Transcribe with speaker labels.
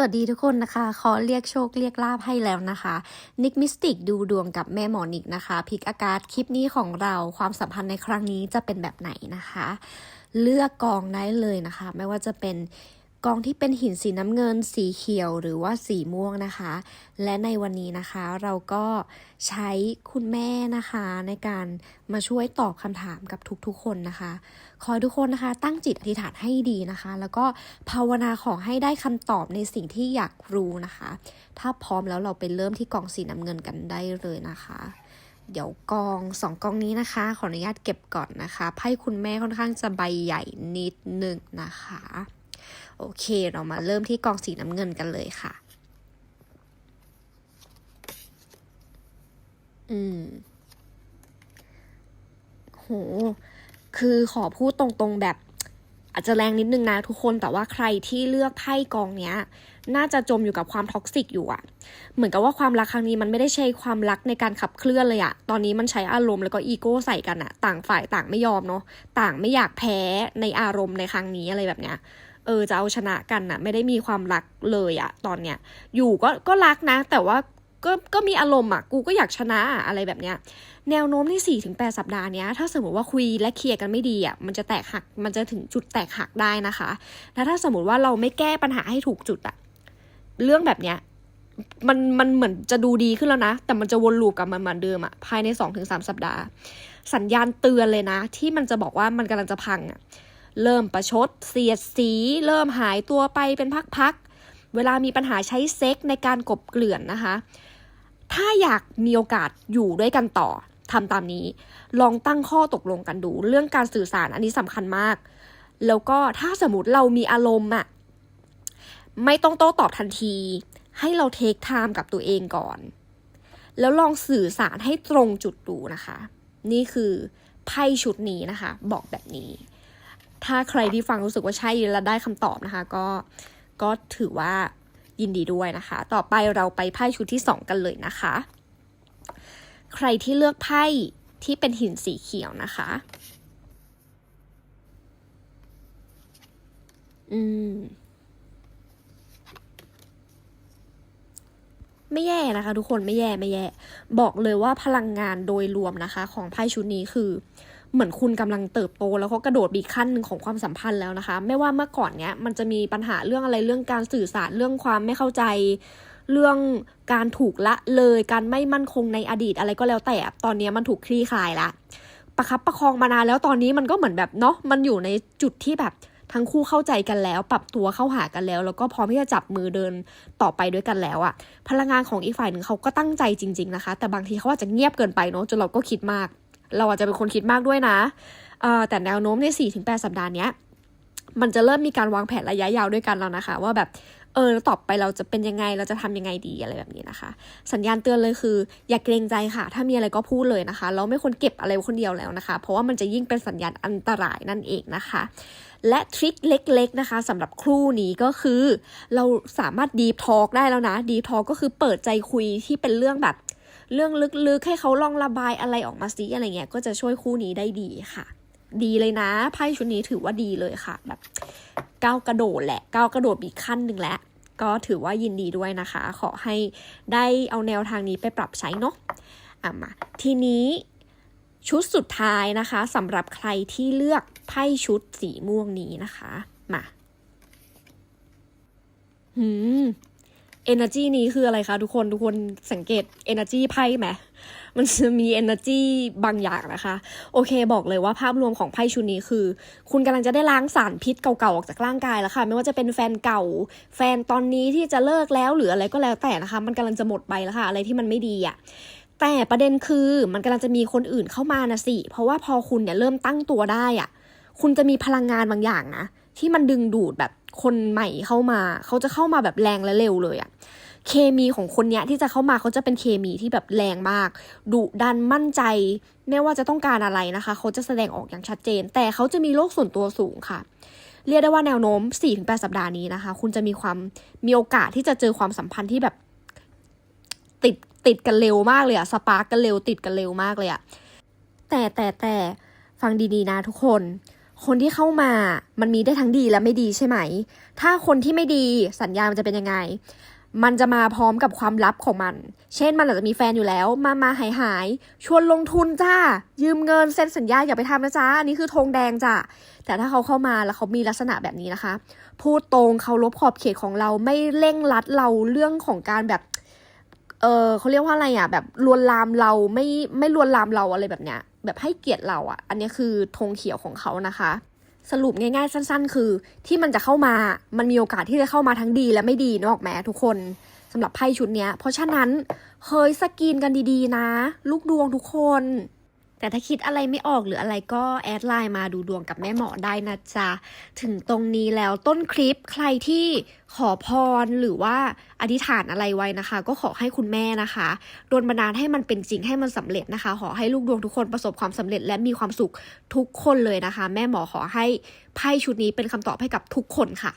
Speaker 1: วัสดีทุกคนนะคะ ขอเรียกโชคเรียกลาบให้แล้วนะคะ นิกมิสติกดูดวงกับแม่หมอนิกนะคะ พิกอากาศคลิปนี้ของเราความสัมพันธ์ในครั้งนี้จะเป็นแบบไหนนะคะ เลือกกองได้เลยนะคะ ไม่ว่าจะเป็น กองที่เป็นหินสีน้ำเงิน สีเขียวหรือว่าสีม่วงนะคะ และในวันนี้นะคะเราก็ใช้คุณแม่นะคะในการมาช่วยตอบคำถามกับทุกๆคนนะคะ ขอทุกคนนะคะ ตั้งจิตอธิษฐานให้ดีนะคะ แล้วก็ภาวนาขอให้ได้คำตอบในสิ่งที่อยากรู้นะคะ ถ้าพร้อมแล้วเราไปเริ่มที่กองสีน้ำเงินกันได้เลยนะคะเดี๋ยวกองสองกองนี้นะคะ ขออนุญาตเก็บก่อนนะคะไพ่คุณแม่ค่อนข้างจะใบใหญ่นิดหนึ่งนะคะ โอเค เรามาเริ่มที่กองสีน้ำเงินกันเลยค่ะ อืม โห คือขอพูดตรงๆแบบอาจจะแรงนิดนึงนะทุกคนแต่ว่าใครที่เลือกไพ่กองเนี้ย น่าจะจมอยู่กับความท็อกซิกอยู่อะเหมือนกับว่าความรักครั้งนี้มันไม่ได้ใช้ความรักในการขับเคลื่อนเลยอะตอนนี้มันใช้อารมณ์แล้วก็อีโก้ใส่กันอะต่างฝ่ายต่างไม่ยอมเนาะต่างไม่อยากแพ้ในอารมณ์ในครั้งนี้อะไรแบบเนี้ย เออจะเอาชนะกันอะไม่ได้มีความรักเลยอะตอนเนี้ย อยู่ก็ก็รักนะ แต่ว่าก็ก็มีอารมณ์อะกูก็อยากชนะอะอะไรแบบเนี้ย แนวโน้มที่ถึง8สัปดาห์เนี้ย ถ้าสมมติว่าคุยและเคลียร์กันไม่ดีอะมันจะแตกหักมันจะถึงจุดแตกหักได้นะคะแล้วถ้าสมมติว่าเราไม่แก้ปัญหาให้ถูกจุดอะเรื่องแบบเนี้ยมันมันเหมือนจะดูดีขึ้นแล้วนะ แต่มันจะวนลูปกับมาเหมือนเดิมอะภายใน 2-3ถึงสัปดาห์ สัญญาณเตือนเลยนะ ที่มันจะบอกว่ามันกำลังจะพังอะ เริ่มประชด เสียดสี เริ่มหายตัวไปเป็นพักๆ เวลามีปัญหาใช้เซ็กในการกบเกลื่อนนะคะ ถ้าอยากมีโอกาสอยู่ด้วยกันต่อทำตามนี้ ลองตั้งข้อตกลงกันดู เรื่องการสื่อสารอันนี้สำคัญมาก แล้วก็ถ้าสมมติเรามีอารมณ์อะไม่ต้องโต้ตอบทันที ให้เราเทคไทม์กับตัวเองก่อน แล้วลองสื่อสารให้ตรงจุดดูนะคะ นี่คือไพ่ชุดนี้นะคะ บอกแบบนี้ ถ้าใครที่ฟังรู้สึกว่าใช่และได้คำตอบนะคะ ก็ก็ถือว่ายินดีด้วยนะคะ ต่อไปเราไปไพ่ชุดที่สองกันเลยนะคะ ใครที่เลือกไพ่ที่เป็นหินสีเขียวนะคะ อืม ไม่แย่นะคะ ทุกคนไม่แย่ไม่แย่ บอกเลยว่าพลังงานโดยรวมนะคะ ของไพ่ชุดนี้คือ เหมือนคุณกำลังเติบโต แล้วก็กระโดดบีกขั้นหนึ่งของความสัมพันธ์แล้วนะคะ ไม่ว่าเมื่อก่อนเนี้ยมันจะมีปัญหาเรื่องอะไรเรื่องการสื่อสารเรื่องความไม่เข้าใจ เรื่องการถูกละเลยการไม่มั่นคงในอดีตอะไรก็แล้วแต่ตอนนี้มันถูกคลี่คลายละประคับประคองมานานแล้วตอนนี้มันก็เหมือนแบบเนาะมันอยู่ในจุดที่แบบทั้งคู่เข้าใจกันแล้ว ปรับตัวเข้าหากันแล้ว แล้วก็พร้อมที่จะจับมือเดินต่อไปด้วยกันแล้วอะพลังงานของอีกฝ่ายหนึ่งเขาก็ตั้งใจจริง ๆนะคะ แต่บางทีเขาอาจจะเงียบเกินไปเนาะจนเราก็คิดมาก เราอาจจะเป็นคนคิดมากด้วยนะ แต่แนวโน้มใน 4-8ถึงสัปดาห์เนี้ยมันจะเริ่มมีการวางแผนระยะยาวด้วยกันแล้วนะคะ ว่าแบบเออต่อไปเราจะเป็นยังไงเราจะทำยังไงดีอะไรแบบนี้นะคะ สัญญาณเตือนเลยคือ อย่าเกรงใจค่ะ ถ้ามีอะไรก็พูดเลยนะคะเราไม่ควรเก็บอะไรคนเดียวแล้วนะคะ เพราะว่ามันจะยิ่งเป็นสัญญาณอันตรายนั่นเองนะคะ และทริคเล็ก ๆนะคะสำหรับครู่นี้ก็คือ เราสามารถดีทอกได้แล้วนะดีทอกก็คือเปิดใจคุยที่เป็นเรื่องแบบ เรื่องลึกๆ ให้เขาลองระบายอะไรออกมาซิอะไรเงี้ยก็จะช่วยคู่นี้ได้ดีค่ะ ดีเลยนะไพ่ชุดนี้ถือว่าดีเลยค่ะ แบบก้าวกระโดดแหละก้าวกระโดดอีกขั้นหนึ่งแล้วก็ถือว่ายินดีด้วยนะคะ ขอให้ได้เอาแนวทางนี้ไปปรับใช้เนาะอะมาทีนี้ชุดสุดท้ายนะคะสำหรับใครที่เลือกไพ่ชุดสีม่วงนี้นะคะ มา หืม energy นี้คืออะไรคะทุกคนทุกคนสังเกต energy ไพ่ไหมมันจะมี energy บางอย่างนะคะ โอเคบอกเลยว่าภาพรวมของไพ่ชุดนี้คือ คุณกำลังจะได้ล้างสารพิษเก่าๆ ออกจากร่างกายแล้วค่ะ ไม่ว่าจะเป็นแฟนเก่า แฟนตอนนี้ที่จะเลิกแล้วหรืออะไรก็แล้วแต่นะคะ มันกำลังจะหมดไปแล้วค่ะ อะไรที่มันไม่ดีอะ่ะแต่ประเด็นคือมันกำลังจะมีคนอื่นเข้ามานะสิ เพราะว่าพอคุณเนี่ยเริ่มตั้งตัวได้อะ่ะคุณจะมีพลังงานบางอย่างนะที่มันดึงดูดแบบ คนใหม่เข้ามา เขาจะเข้ามาแบบแรงและเร็วเลยอะเคมีของคนเนี้ยที่จะเข้ามาเขาจะเป็นเคมีที่แบบแรงมากดุดันมั่นใจ ไม่ว่าจะต้องการอะไรนะคะ เขาจะแสดงออกอย่างชัดเจน แต่เขาจะมีโลกส่วนตัวสูงค่ะ เรียกได้ว่าแนวโน้ม 4-8 สัปดาห์นี้นะคะ คุณจะมีความมีโอกาสที่จะเจอความสัมพันธ์ที่แบบ ติดติดกันเร็วมากเลยอะสปาร์กกันเร็วติดกันเร็วมากเลยอะแต่แต่แต่ฟังดีๆนะทุกคน คนที่เข้ามามันมีได้ทั้งดีและไม่ดีใช่ไหม ถ้าคนที่ไม่ดีสัญญามันจะเป็นยังไง มันจะมาพร้อมกับความลับของมัน เช่นมันอาจจะมีแฟนอยู่แล้ว มามาหายหายชวนลงทุนจ้า ยืมเงินเซ็นสัญญาอย่าไปทำนะจ้าอันนี้คือธงแดงจ้ะแต่ถ้าเขาเข้ามาแล้วเขามีลักษณะแบบนี้นะคะ พูดตรงเคารพขอบเขตของเราไม่เร่งรัดเราเรื่องของการแบบเออเขาเรียกว่าอะไรอะแบบลวนลามเราไม่ไม่ลวนลามเราอะไรแบบเนี้ย แบบให้เกียรติเราอะ อันนี้คือธงเขียวของเขานะคะ สรุปง่ายๆสั้น ๆ คือ ที่มันจะเข้ามามันมีโอกาสที่จะเข้ามาทั้งดีและไม่ดีนอกแมทุกคนสำหรับไพ่ชุดเนี้ย เพราะฉะนั้นเฮ้ยสกรีนกันดีๆนะ ลูกดวงทุกคน แต่ถ้าคิดอะไรไม่ออกหรืออะไรก็แอดไลน์มาดูดวงกับแม่หมอได้นะจ๊ะ ถึงตรงนี้แล้วต้นคลิปใครที่ขอพรหรือว่าอธิษฐานอะไรไว้นะคะ ก็ขอให้คุณแม่นะคะโดนบันดาลให้มันเป็นจริงให้มันสำเร็จนะคะ ขอให้ลูกดวงทุกคนประสบความสำเร็จและมีความสุขทุกคนเลยนะคะ แม่หมอขอให้ไพ่ชุดนี้เป็นคำตอบให้กับทุกคนค่ะ